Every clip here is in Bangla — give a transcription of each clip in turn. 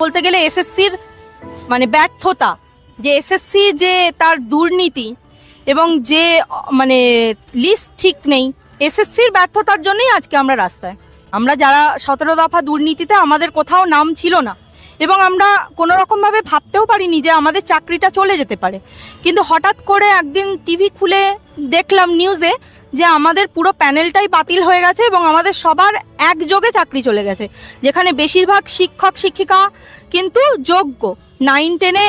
বলতে গেলে এসএসসির মানে ব্যর্থতা, যে এসএসসি যে তার দুর্নীতি এবং যে মানে লিস্ট ঠিক নেই, এসএসসির ব্যর্থতার জন্যই আজকে আমরা রাস্তায়। আমরা যারা সতেরো দফা দুর্নীতিতে আমাদের কোথাও নাম ছিল না এবং আমরা কোনো রকমভাবে ভাবতেও পারিনি যে আমাদের চাকরিটা চলে যেতে পারে। কিন্তু হঠাৎ করে একদিন টিভি খুলে দেখলাম নিউজে যে আমাদের পুরো প্যানেলটাই বাতিল হয়ে গেছে এবং আমাদের সবার একযোগে চাকরি চলে গেছে। যেখানে বেশিরভাগ শিক্ষক, শিক্ষিকা কিন্তু যোগ্য। নাইন টেনে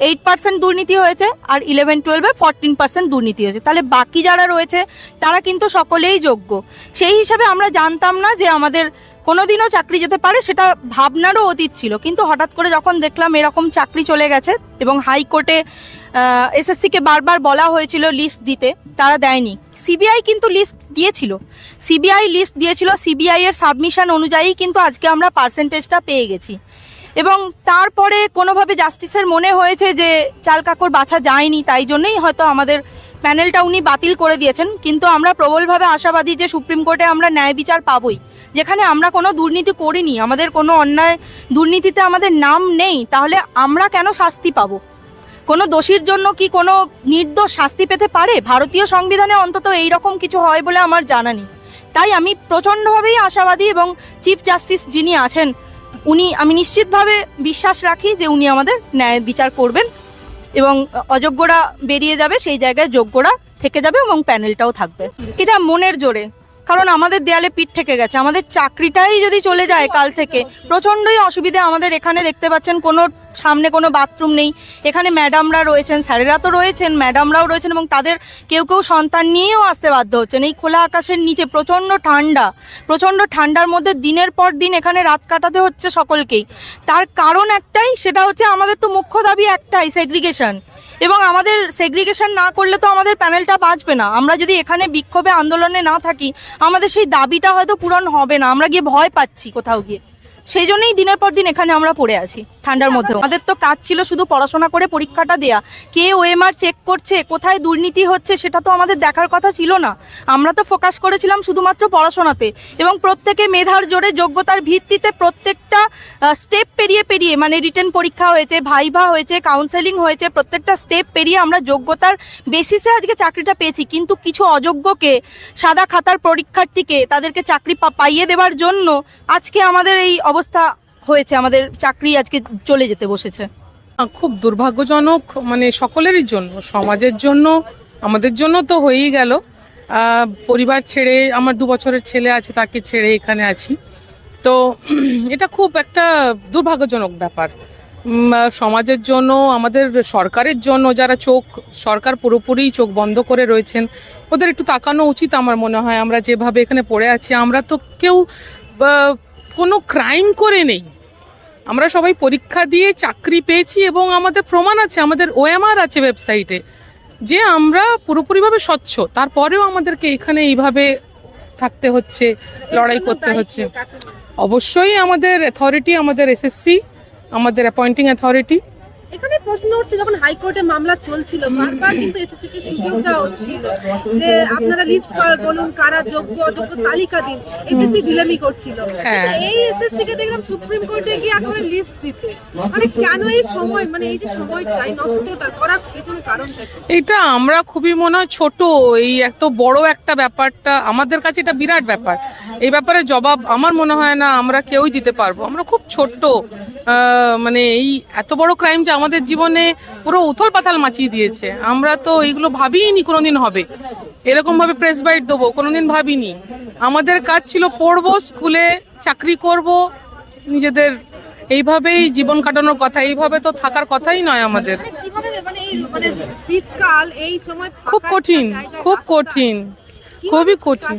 এইট পার্সেন্ট দুর্নীতি হয়েছে আর ইলেভেন টুয়েলভে ফরটিন পার্সেন্ট দুর্নীতি হয়েছে। তাহলে বাকি যারা রয়েছে, তারা কিন্তু সকলেই যোগ্য। সেই হিসাবে আমরা জানতাম না যে আমাদের কোনোদিনও চাকরি যেতে পারে সেটা ভাবনারও অতীত ছিল। কিন্তু হঠাৎ করে যখন দেখলাম এরকম চাকরি চলে গেছে এবং হাইকোর্টে এসএসসিকে বারবার বলা হয়েছিল লিস্ট দিতে, তারা দেয়নি। সিবিআই কিন্তু লিস্ট দিয়েছিল। সিবিআই লিস্ট দিয়েছিল, সিবিআই এর সাবমিশন অনুযায়ী কিন্তু আজকে আমরা পার্সেন্টেজটা পেয়ে গেছি। এবং তারপরে কোনোভাবে জাস্টিসের মনে হয়েছে যে চাল কাকর বাছা যায়নি, তাই জন্যই হয়তো আমাদের প্যানেলটা উনি বাতিল করে দিয়েছেন, কিন্তু আমরা প্রবলভাবে আশাবাদী যে সুপ্রিম কোর্টে আমরা ন্যায় বিচার পাবই। যেখানে আমরা কোনো দুর্নীতি করিনি, আমাদের কোনো অন্যায় দুর্নীতিতে আমাদের নাম নেই, তাহলে আমরা কেন শাস্তি পাবো? কোনো দোষীর জন্য কি কোনো নির্দোষ শাস্তি পেতে পারে? ভারতীয় সংবিধানে অন্তত এই রকম কিছু হয় বলে আমার জানা নেই। তাই আমি প্রচণ্ডভাবেই আশাবাদী এবং চিফ জাস্টিস যিনি আছেন, উনি, আমি নিশ্চিতভাবে বিশ্বাস রাখি যে উনি আমাদের ন্যায় বিচার করবেন। এবং অযোগ্যরা বেরিয়ে যাবে, সেই জায়গায় যোগ্যরা থেকে যাবে এবং প্যানেলটাও থাকবে। এটা মনের জোরে। কারণ আমাদের দেয়ালে পিঠ থেকে গেছে। আমাদের চাকরিটাই যদি চলে যায় কাল থেকে, প্রচণ্ডই অসুবিধে আমাদের এখানে দেখতে পাচ্ছেন, কোনো সামনে কোনো বাথরুম নেই। এখানে ম্যাডামরা রয়েছেন, স্যারেরা তো রয়েছেন, ম্যাডামরাও রয়েছেন এবং তাদের কেউ কেউ সন্তান নিয়েও আসতে বাধ্য হচ্ছেন। এই খোলা আকাশের নিচে প্রচণ্ড ঠান্ডা, প্রচণ্ড ঠান্ডার মধ্যে দিনের পর দিন এখানে রাত কাটাতে হচ্ছে সকলকেই। তার কারণ একটাই, সেটা হচ্ছে আমাদের তো মুখ্য দাবি একটাই সেগ্রিগেশন এবং আমাদের সেগ্রিগেশন না করলে তো আমাদের প্যানেলটা বাঁচবে না। আমরা যদি এখানে বিক্ষোভে আন্দোলনে না থাকি, আমাদের সেই দাবিটা হয়তো পূরণ হবে না। আমরা গিয়ে ভয় পাচ্ছি কোথাও গিয়ে। সেই জন্যই দিনের পর দিন এখানে আমরা পড়ে আছি ঠান্ডার মধ্যে আমাদের তো কাজ ছিল শুধু পড়াশোনা করে পরীক্ষাটা দেয়া। কে ওএমআর চেক করছে কোথায় দুর্নীতি হচ্ছে সেটা তো আমাদের দেখার কথা ছিল না। আমরা তো ফোকাস করেছিলাম শুধুমাত্র পড়াশোনাতে এবং প্রত্যেকে মেধার জোরে যোগ্যতার ভিত্তিতে প্রত্যেকটা স্টেপ পেরিয়ে পেরিয়ে মানে রিটেন পরীক্ষা হয়েছে ভাইভা হয়েছে কাউন্সেলিং হয়েছে প্রত্যেকটা স্টেপ পেরিয়ে আমরা যোগ্যতার বেসিসে আজকে চাকরিটা পেয়েছি। কিন্তু কিছু অযোগ্যকে সাদা খাতার পরীক্ষার্থীকে তাদেরকে চাকরি পাইয়ে দেওয়ার জন্য আজকে আমাদের এই অবস্থা হয়েছে, আমাদের চাকরি আজকে চলে যেতে বসেছে। খুব দুর্ভাগ্যজনক মানে সকলেরই জন্য, সমাজের জন্য, আমাদের জন্য তো হয়েই গেল। পরিবার ছেড়ে, আমার দু বছরের ছেলে আছে, তাকে ছেড়ে এখানে আছি। তো এটা খুব একটা দুর্ভাগ্যজনক ব্যাপার। সমাজের জন্য, আমাদের সরকারের জন্য যারা চোখ, সরকার পুরোপুরি চোখ বন্ধ করে রয়েছেন, ওদের একটু তাকানো উচিত আমার মনে হয়। আমরা যেভাবে এখানে পড়ে আছি, আমরা তো কেউ কোনো ক্রাইম করে নেই। আমরা সবাই পরীক্ষা দিয়ে চাকরি পেয়েছি এবং আমাদের প্রমাণ আছে আমাদের ওএমআর আছে ওয়েবসাইটে যে আমরা পুরোপুরিভাবে স্বচ্ছ। তারপরেও আমাদেরকে এখানে এইভাবে থাকতে হচ্ছে লড়াই করতে হচ্ছে। অবশ্যই আমাদের অ্যাথরিটি আমাদের এসএসসি আমাদের অ্যাপয়েন্টিং অথরিটি এখানে প্রশ্ন উঠছে যখন হাইকোর্টে মামলা চলছিল বারবার কিন্তু এসএসসি কে সুযোগ দেওয়া হচ্ছিল যে আপনারা লিস্ট বলুন কারা যোগ্য অযোগ্য তালিকা দিন। এসএসসি ঢিলামি করছিল। হ্যাঁ। এই এসএসসি কে দেখলাম সুপ্রিম কোর্টে গিয়ে একেবারে লিস্ট দিতে। মানে কেন এই সময় মানে এই যে নষ্টটা করার পেছনে কারণটা এটা আমরা খুবই মনে হয় ছোট এই এত বড় একটা ব্যাপারটা আমাদের কাছে এটা বিরাট ব্যাপার। এই ব্যাপারে জবাব আমার মনে হয় না আমরা কেউই দিতে পারব। আমরা খুব ছোট্ট মানে এই এত বড় ক্রাইম যে আমাদের জীবনে পুরো উথল পাথাল মাচিয়ে দিয়েছে। আমরা তো এইগুলো ভাবিনি কোনোদিন হবে। এরকম ভাবে প্রেস বাইট দেবো কোনোদিন ভাবিনি। আমাদের কাজ ছিল পড়ব স্কুলে চাকরি করব নিজেদের এইভাবেই জীবন কাটানোর কথা। এইভাবে তো থাকার কথাই নয় আমাদের। মানে মানে মানে শীতকাল এই সময় খুব কঠিন খুব কঠিন খুবই কঠিন?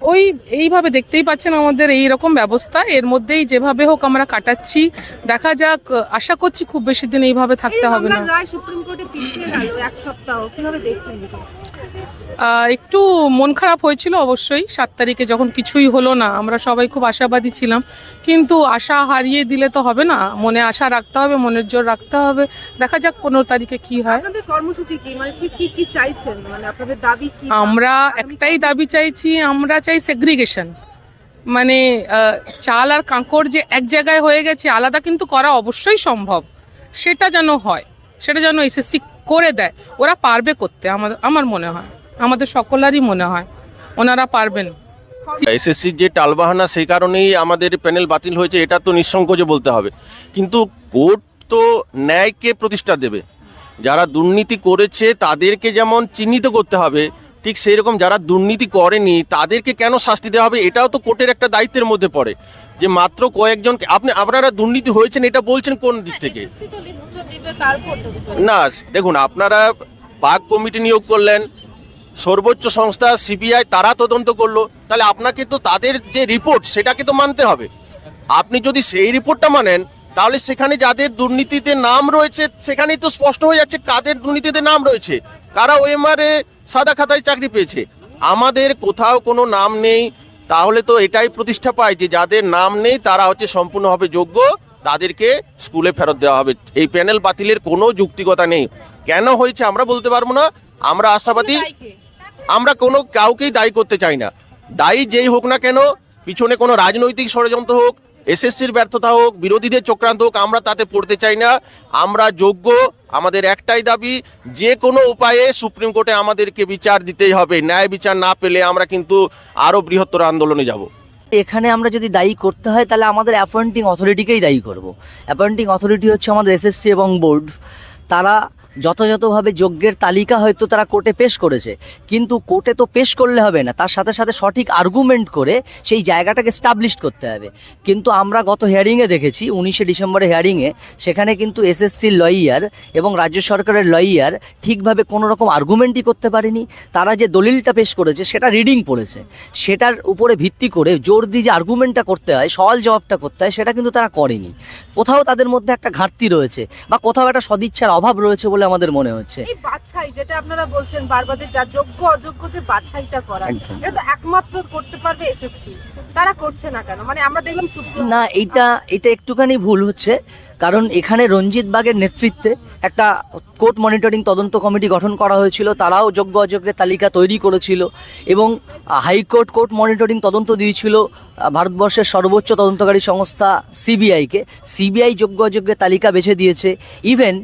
ওই এইভাবে দেখতেই পাচ্ছেন আমাদের এই রকম ব্যবস্থা। এর মধ্যেই যেভাবে হোক আমরা কাটাচ্ছি। দেখা যাক আশা করছি খুব বেশি দিন এইভাবে থাকতে হবে না। সুপ্রিম কোর্টে এক সপ্তাহ। কীভাবে দেখছেন একটু মন খারাপ হয়েছিল অবশ্যই। সাত তারিখে যখন কিছুই হলো না আমরা সবাই খুব আশাবাদী ছিলাম। কিন্তু আশা হারিয়ে দিলে তো হবে না। মনে আশা রাখতে হবে মনের জোর রাখতে হবে। দেখা যাক পনেরো তারিখে কি হয়। মানে মানে আমরা একটাই দাবি চাইছি আমরা চাই সেগ্রিগেশন মানে চাল আর কাঁকড় যে এক জায়গায় হয়ে গেছে আলাদা কিন্তু করা অবশ্যই সম্ভব। সেটা যেন হয় সেটা যেন এসএসসি করে দেয়। ওরা পারবে করতে আমার আমার মনে হয়। আমাদের সকলেরই মনে হয়। ওনারা পারবেন এসএসসির যে টালবাহানা, সেই কারণেই আমাদের প্যানেল বাতিল হয়েছে, এটা তো নিঃসংকোচে বলতে হবে। কিন্তু কোর্ট তো ন্যায়কে প্রতিষ্ঠা দেবে। যারা দুর্নীতি করেছে, তাদেরকে যেমন চিহ্নিত করতে হবে, ঠিক সেই রকম যারা দুর্নীতি করেনি, তাদেরকে কেন শাস্তি দেওয়া হবে, এটাও তো কোর্টের একটা দায়িত্বের মধ্যে পড়ে। যে মাত্র কয়েকজনকে আপনি আপনারা দুর্নীতি হয়েছেন এটা বলছেন কোন দিক থেকে? না দেখুন আপনারা বাঘ কমিটি নিয়োগ করলেন সর্বোচ্চ সংস্থা সিবিআই তারা তদন্ত করল তাহলে আপনাকে তো তাদের যে রিপোর্ট সেটাকে তো মানতে হবে। আপনি যদি সেই রিপোর্টটা মানেন তাহলে সেখানে যাদের দুর্নীতিতে নাম রয়েছে সেখানেই তো স্পষ্ট হয়ে যাচ্ছে কাদের দুর্নীতিতে নাম রয়েছে। কারা ওএমআরে সাদা খাতায় চাকরি পেয়েছে? আমাদের কোথাও কোনো নাম নেই তাহলে তো এটাই প্রতিষ্ঠা পায় যে যাদের নাম নেই তারা হচ্ছে সম্পূর্ণভাবে যোগ্য তাদেরকে স্কুলে ফেরত দেওয়া হবে। এই প্যানেল বাতিলের কোনো যুক্তিকতা নেই। কেন হয়েছে আমরা বলতে পারব না। আমরা আশাবাদী আমরা কোনো কাউকেই দায়ী করতে চাই না। দায়ী যেই হোক না কেন পিছনে কোনো রাজনৈতিক ষড়যন্ত্র হোক এসএসসির ব্যর্থতা হোক, বিরোধীদের চক্রান্ত হোক, আমরা তাতে পড়তে চাই না। আমরা যোগ্য, আমাদের একটাই দাবি, যে কোনো উপায়ে সুপ্রিম কোর্টে আমাদেরকে বিচার দিতেই হবে। ন্যায় বিচার না পেলে আমরা কিন্তু আরও বৃহত্তর আন্দোলনে যাব। এখানে আমরা যদি দায়ী করতে হয়, তাহলে আমাদের অ্যাপয়েন্টিং অথরিটিকেই দায়ী করব? অ্যাপয়েন্টিং অথরিটি হচ্ছে আমাদের এসএসসি এবং বোর্ড। তারা যথাযথভাবে যোগ্যের তালিকা হয়তো তারা কোর্টে পেশ করেছে, কিন্তু কোর্টে তো পেশ করলে হবে না, তার সাথে সাথে সঠিক আর্গুমেন্ট করে সেই জায়গাটাকে স্টাবলিশ করতে হবে। কিন্তু আমরা গত হিয়ারিংয়ে দেখেছি, উনিশে ডিসেম্বরে হিয়ারিংয়ে সেখানে কিন্তু এসএসসির লয়ার এবং রাজ্য সরকারের লয়ার ঠিকভাবে কোনো রকম আর্গুমেন্টই করতে পারেনি। তারা যে দলিলটা পেশ করেছে, সেটা রিডিং পড়েছে। সেটার উপরে ভিত্তি করে জোর দিয়ে যে আর্গুমেন্টটা করতে হয়, সওয়াল জবাবটা করতে হয়, সেটা কিন্তু তারা করেনি। কোথাও তাদের মধ্যে একটা ঘাটতি রয়েছে বা কোথাও একটা সদিচ্ছার অভাব রয়েছে বলে আমাদের মনে হচ্ছে। এই বাছাই যেটা আপনারা বলছেন বারবার যে যা যোগ্য অযোগ্য যে বাছাইটা করা এটা তো একমাত্র করতে পারবে এসএসসি তারা করছে না কেন? মানে আমরা দেখলাম না এইটা এটা একটুখানি ভুল হচ্ছে। কারণ এখানে রঞ্জিত বাগের নেতৃত্বে একটা কোর্ট মনিটরিং তদন্ত কমিটি গঠন করা হয়েছিল। তারাও যোগ্য অযোগ্যের তালিকা তৈরি করেছিল এবং হাইকোর্ট কোর্ট মনিটরিং তদন্ত দিয়েছিল ভারতবর্ষের সর্বোচ্চ তদন্তকারী সংস্থা সিবিআইকে সিবিআই যোগ্য অযোগ্যের তালিকা বেছে দিয়েছে। ইভেন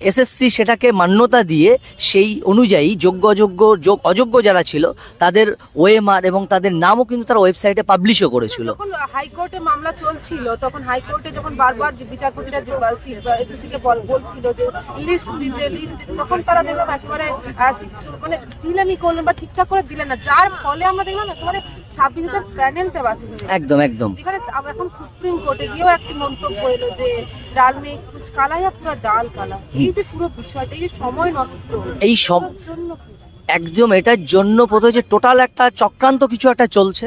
এসএসসি সেটাকে মান্যতা দিয়ে সেই অনুযায়ী যোগ্য অযোগ্য যোগ অযোগ্য যারা ছিল তাদের ওএমআর এবং তাদের নামও কিন্তু তারা ওয়েবসাইটে পাবলিশও করেছিল। হাইকোর্টে মামলা চলছিল তখন হাইকোর্টে যখন বারবার যে বিচারপতিরা যে এসএসসি কে বল- বলছিল যে লিস্ট দিতে লিস্ট তখন তারা দেখলাম একেবারে মানে দিলেনই করলেন বা ঠিকঠাক করে দিলেন না যার ফলে আমরা দেখলাম একেবারে ছাব্বিশ হাজার প্যানেলটা বাতিল একদম একদম। যেখানে এখন সুপ্রিম কোর্টে গিয়েও একটি মন্তব্য এলো যে ডাল নেই কুচ কালা ইয়া পুরো ডাল এই যে পুরো বিষয়টা এই যে সময় নষ্ট এই সব জন্য একদম এটার জন্য প্রথমে যে টোটাল একটা চক্রান্ত কিছু একটা চলছে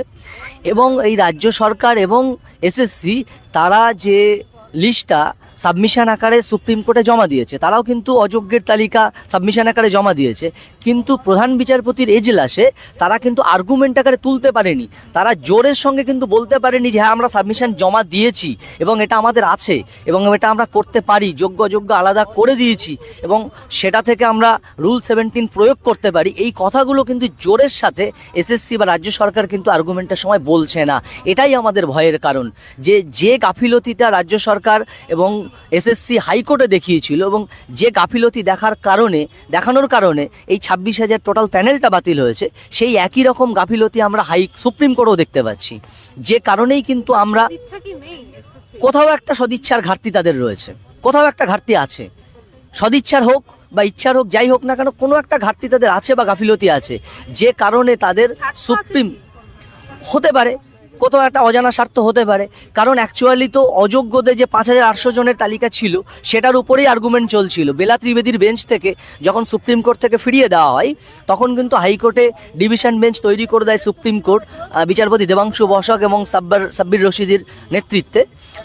এবং এই রাজ্য সরকার এবং এসএসসি তারা যে লিস্টটা সাবমিশন আকারে সুপ্রিম কোর্টে জমা দিয়েছে। তারাও কিন্তু অযোগ্যের তালিকা সাবমিশন আকারে জমা দিয়েছে। কিন্তু প্রধান বিচারপতির এজলাসে তারা কিন্তু আর্গুমেন্ট আকারে তুলতে পারেনি। তারা জোরের সঙ্গে কিন্তু বলতে পারেনি যে হ্যাঁ আমরা সাবমিশন জমা দিয়েছি এবং এটা আমাদের আছে এবং এটা আমরা করতে পারি, যোগ্য অযোগ্য আলাদা করে দিয়েছি এবং সেটা থেকে আমরা রুল সেভেন্টিন প্রয়োগ করতে পারি। এই কথাগুলো কিন্তু জোরের সাথে এসএসসি বা রাজ্য সরকার কিন্তু আর্গুমেন্টের সময় বলছে না। এটাই আমাদের ভয়ের কারণ। যে যে গাফিলতিটা রাজ্য সরকার এবং এসএসসি হাইকোর্টে দেখিয়েছিল এবং যে গাফিলতি দেখার কারণে দেখানোর কারণে এই ছাব্বিশ হাজার টোটাল প্যানেলটা বাতিল হয়েছে সেই একই রকম গাফিলতি আমরা হাই সুপ্রিম কোর্টেও দেখতে পাচ্ছি। যে কারণেই কিন্তু আমরা? কোথাও একটা সদিচ্ছার ঘাটতি তাদের রয়েছে কোথাও একটা ঘাটতি আছে। সদিচ্ছার হোক বা ইচ্ছার হোক যাই হোক না কেন কোনো একটা ঘাটতি তাদের আছে বা গাফিলতি আছে। যে কারণে তাদের সুপ্রিম হতে পারে কোথাও একটা অজানা স্বার্থ হতে পারে। কারণ অ্যাকচুয়ালি তো অযোগ্যদের যে পাঁচ হাজার আটশো জনের তালিকা ছিল, সেটার উপরেই আর্গুমেন্ট চলছিল। বেলা ত্রিবেদীর বেঞ্চ থেকে যখন সুপ্রিম কোর্ট থেকে ফিরিয়ে দেওয়া হয়, তখন কিন্তু হাইকোর্টে ডিভিশন বেঞ্চ তৈরি করে দেয় সুপ্রিম কোর্ট বিচারপতি দেবাংশু বসক এবং সাব্বার, সাব্বির রশিদের নেতৃত্বে।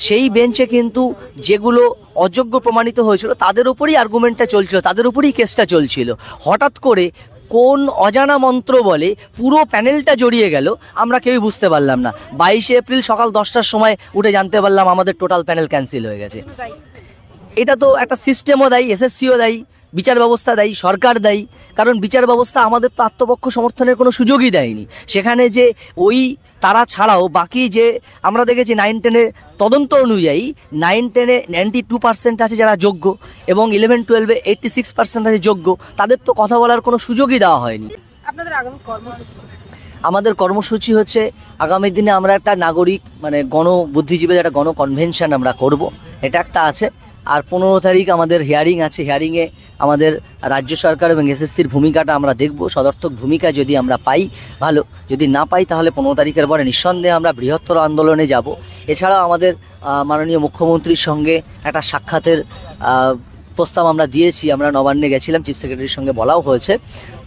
সেই বেঞ্চে কিন্তু যেগুলো অযোগ্য প্রমাণিত হয়েছিল, তাদের উপরেই আর্গুমেন্টটা চলছিল, তাদের উপরেই কেসটা চলছিল। হঠাৎ করে কোন অজানা মন্ত্র বলে পুরো প্যানেলটা জড়িয়ে গেল, আমরা কেউই বুঝতে পারলাম না। বাইশে এপ্রিল সকাল দশটার সময় উঠে জানতে পারলাম আমাদের টোটাল প্যানেল ক্যান্সেল হয়ে গেছে। এটা তো একটা সিস্টেমও দেয়, এসএসসিও দেয়, বিচার ব্যবস্থা দেয়, সরকার দেয়। কারণ বিচার ব্যবস্থা আমাদের তো আত্মপক্ষ সমর্থনের কোনো সুযোগই দেয়নি। সেখানে যে ওই তারা ছাড়াও বাকি যে আমরা দেখেছি নাইন টেনে তদন্ত অনুযায়ী নাইন টেনে নাইনটি টু পার্সেন্ট আছে যারা যোগ্য এবং ইলেভেন টুয়েলভে এইটটি সিক্স পার্সেন্ট আছে যোগ্য। তাদের তো কথা বলার কোনো সুযোগই দেওয়া হয়নি। আপনাদের আগামী কর্মসূচি আমাদের কর্মসূচি হচ্ছে আগামী দিনে আমরা একটা নাগরিক মানে গণ বুদ্ধিজীবীদের একটা গণ কনভেনশন আমরা করব। এটা একটা আছে। আর পনেরো তারিখ আমাদের হিয়ারিং আছে। হিয়ারিংয়ে আমাদের রাজ্য সরকার এবং এসএসসির ভূমিকাটা আমরা দেখব। সদর্থক ভূমিকা যদি আমরা পাই ভালো। যদি না পাই তাহলে পনেরো তারিখের পরে নিঃসন্দেহে আমরা বৃহত্তর আন্দোলনে যাব। এছাড়াও আমাদের মাননীয় মুখ্যমন্ত্রীর সঙ্গে একটা সাক্ষাতের প্রস্তাব আমরা দিয়েছি। আমরা নবান্নে গেছিলাম চিফ সেক্রেটারির সঙ্গে বলাও হয়েছে।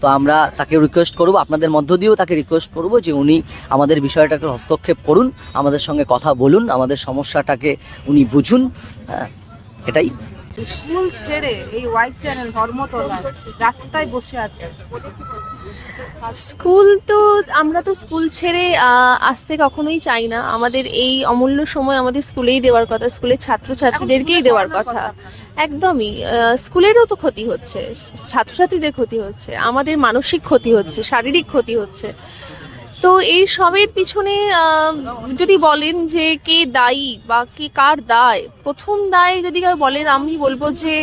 তো আমরা তাকে রিকোয়েস্ট করব আপনাদের মধ্য দিয়েও তাকে রিকোয়েস্ট করব যে উনি আমাদের বিষয়টাকে হস্তক্ষেপ করুন আমাদের সঙ্গে কথা বলুন আমাদের সমস্যাটাকে উনি বুঝুন। হ্যাঁ, এটাই। স্কুল ছেড়ে এই হোয়াইট চ্যানেল ধর্মতলায় রাস্তায় বসে আছে। স্কুল তো আমরা তো স্কুল ছেড়ে আসতে কখনোই চাই না। আমাদের এই অমূল্য সময় আমাদের স্কুলেই দেওয়ার কথা স্কুলের ছাত্রছাত্রীদেরকেই দেওয়ার কথা। একদমই স্কুলেরও তো ক্ষতি হচ্ছে ছাত্রছাত্রীদের ক্ষতি হচ্ছে আমাদের মানসিক ক্ষতি হচ্ছে শারীরিক ক্ষতি হচ্ছে। তো এই সবের পিছনে যদি বলেন যে কে দায়ী বা কে কার দায়, প্রথম দায় যদি কেউ বলেন, আমি বলব যে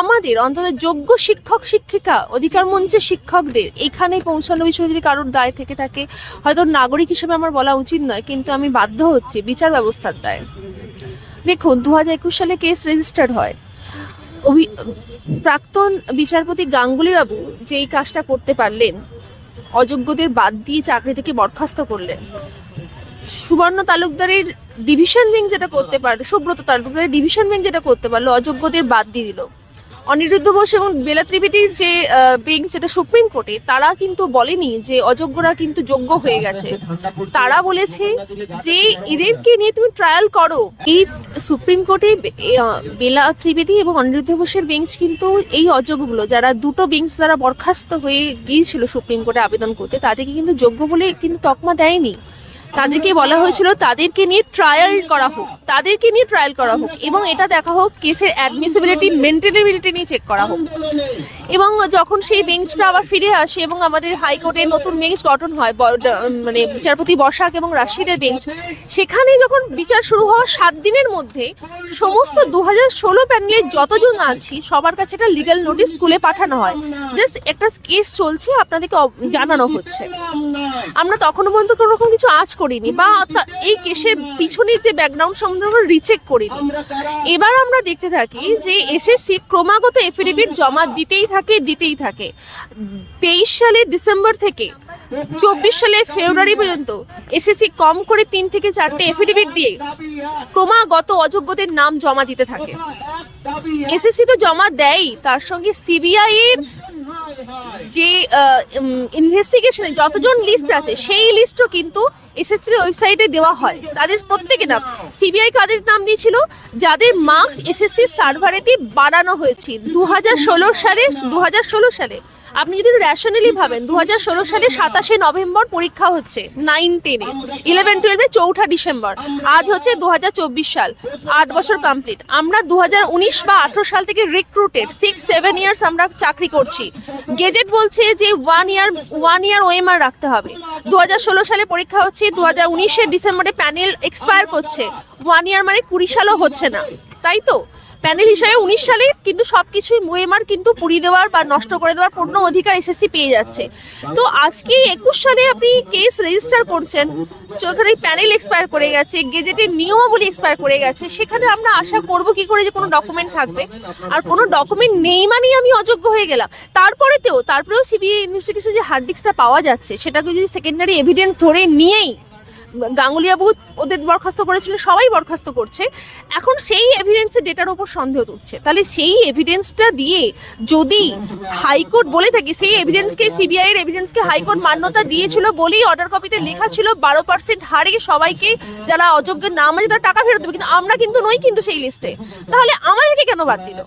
আমাদের অন্তত যোগ্য শিক্ষক, শিক্ষিকা, অধিকার মঞ্চের শিক্ষকদের এখানে পৌঁছানো বিষয়ে যদি কারোর দায় থেকে থাকে, হয়তো নাগরিক হিসেবে আমার বলা উচিত নয়, কিন্তু আমি বাধ্য হচ্ছি বিচার ব্যবস্থার দায়। দেখুন দু হাজার একুশ সালে কেস রেজিস্টার্ড হয়। প্রাক্তন বিচারপতি গাঙ্গুলি বাবু যে এই কাজটা করতে পারলেন অযোগ্যদের বাদ দিয়ে চাকরি থেকে বরখাস্ত করলেন। সুবর্ণ তালুকদারের ডিভিশন বেঞ্চ যেটা করতে পারল, সুব্রত তালুকদারের ডিভিশন বেঞ্চ যেটা করতে পারল, অযোগ্যদের বাদ দিয়ে দিল। অনিরুদ্ধ বোস এবং বেলা ত্রিবেদীর যে বেঞ্চ যেটা সুপ্রিম কোর্টে তারা কিন্তু বলেনি যে অযোগ্যরা কিন্তু যোগ্য হয়ে গেছে। তারা বলেছে যে এদেরকে নিয়ে তুমি ট্রায়াল করো। এই সুপ্রিম কোর্টে বেলা ত্রিবেদী এবং অনিরুদ্ধ বোসের বেঞ্চ কিন্তু এই অযোগ্যগুলো, যারা দুটো বেঞ্চ দ্বারা বরখাস্ত হয়ে গিয়েছিল সুপ্রিম কোর্টে আবেদন করতে, তাদেরকে কিন্তু যোগ্য বলে কিন্তু তকমা দেয়নি। তাদেরকে বলা হয়েছিল তাদেরকে নিয়ে ট্রায়াল করা হোক, তাদেরকে নিয়ে ট্রায়াল করা হোক এবং এটা দেখা হোক কেসের অ্যাডমিসিবিলিটি মেনটেনেবিলিটি নিয়ে চেক করা হোক। এবং যখন সেই বেঞ্চটা আবার ফিরে আসে এবং আমাদের হাইকোর্টে নতুন বেঞ্চ গঠন হয় মানে বিচারপতি বসাক এবং রাশিদের বেঞ্চ, সেখানে যখন বিচার শুরু হওয়ার সাত দিনের মধ্যে সমস্ত দু হাজার ষোলো প্যানেলের যতজন আছি, সবার কাছে একটা লিগ্যাল নোটিশ স্কুলে পাঠানো হয়। জাস্ট একটা কেস চলছে, আপনাদেরকে জানানো হচ্ছে। আমরা তখনও পর্যন্ত কোনো রকম কিছু আজ করিনি বা এই কেসের পিছনের যে ব্যাকগ্রাউন্ড সম্বন্ধে আমরা রিচেক করিনি। এবার আমরা দেখতে থাকি যে এসএসসি ক্রমাগত এফিডেভিট জমা দিতেই থাকে, দিতেই থাকে। তেইশ সালের ডিসেম্বর থেকে চব্বিশ সালে ফেব্রুয়ারি পর্যন্ত এসএসসি কম করে তিন থেকে চারটে এফিডেভিট দিয়ে ক্রমাগত অযোগ্যদের নাম জমা দিতে থাকে। এসএসসি তো জমা দেয় তার সঙ্গে সিবিআই এর যে ইনভেস্টিগেশনে যতজন লিস্ট আছে, সেই লিস্টও কিন্তু এসএসসির ওয়েবসাইটে দেওয়া হয়। তাদের প্রত্যেকের নাম। সিবিআই কাদের নাম দিয়েছিল? যাদের মার্কস এসএসসির সার্ভারেতে বাড়ানো হয়েছে দু হাজার ষোলো সালে দু হাজার ষোলো সালে। আপনি যদি র্যাশনালি ভাবেন দু হাজার ষোলো সালে সাতাশে নভেম্বর পরীক্ষা হচ্ছে নাইন টেনে ইলেভেন টুয়েলভে চৌঠা ডিসেম্বর। আজ হচ্ছে দু চব্বিশ সাল। আট বছর কমপ্লিট আমরা দু উনিশ বা আঠারো সাল থেকে রিক্রুটেড সিক্স সেভেন ইয়ার্স আমরা চাকরি করছি। গেজেট বলছে যে one year one year OMR রাখতে হবে। দু হাজার ষোলো সালে পরীক্ষা হচ্ছে দু হাজার ডিসেম্বরে প্যানেল এক্সপায়ার করছে। ওয়ান ইয়ার মানে কুড়ি সালও হচ্ছে না। তাই তো? প্যানেল হিসাবে উনিশ সালে কিন্তু সবকিছুই ওএমআর কিন্তু পুড়িয়ে দেওয়ার বা নষ্ট করে দেওয়ার পূর্ণ অধিকার এসএসসি পেয়ে যাচ্ছে। তো আজকে একুশ সালে আপনি কেস রেজিস্টার করছেন যেখানে প্যানেল এক্সপায়ার করে গেছে, গেজেটের নিয়মাবলী এক্সপায়ার করে গেছে, সেখানে আমরা আশা করব কি করে যে কোনো ডকুমেন্ট থাকবে। আর কোনো ডকুমেন্ট নেই মানেই আমি অযোগ্য হয়ে গেলাম। তারপরেতেও, তারপরেও সিবিআই ইনভেস্টিগেশন যে হার্ড ডিস্কটা পাওয়া যাচ্ছে, সেটাকে যদি সেকেন্ডারি এভিডেন্স ধরে নিয়েই গাঙ্গুলিয়াবু ওদের বরখাস্ত করেছিল, সবাই বরখাস্ত করছে। এখন সেই এভিডেন্সের ডেটার উপর সন্দেহ তুলছে। তাহলে সেই এভিডেন্সটা দিয়ে যদি হাইকোর্ট বলে থাকে, সেই এভিডেন্সকে সিবিআই এর এভিডেন্সকে হাইকোর্ট মান্যতা দিয়েছিল বলেই অর্ডার কপিতে লেখা ছিল, বারো পার্সেন্ট হারে সবাইকে যারা অযোগ্য নাম আছে তারা টাকা ফেরত দেবে, কিন্তু আমরা কিন্তু নই কিন্তু সেই লিস্টে তাহলে আমাদেরকে কেন বাদ দিল?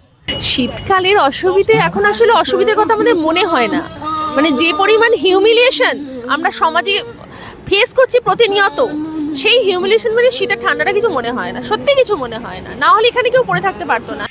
শীতকালের অসুবিধে এখন আসলে অসুবিধার কথা আমাদের মনে হয় না। মানে যে পরিমাণ হিউমিলিয়েশন আমরা সমাজে ফেস করছি প্রতিনিয়ত। সেই হিউমিলেশন মানে শীতের ঠান্ডাটা কিছু মনে হয় না, সত্যি কিছু মনে হয় না। না হলে এখানে কেউ পড়ে থাকতে পারতো না।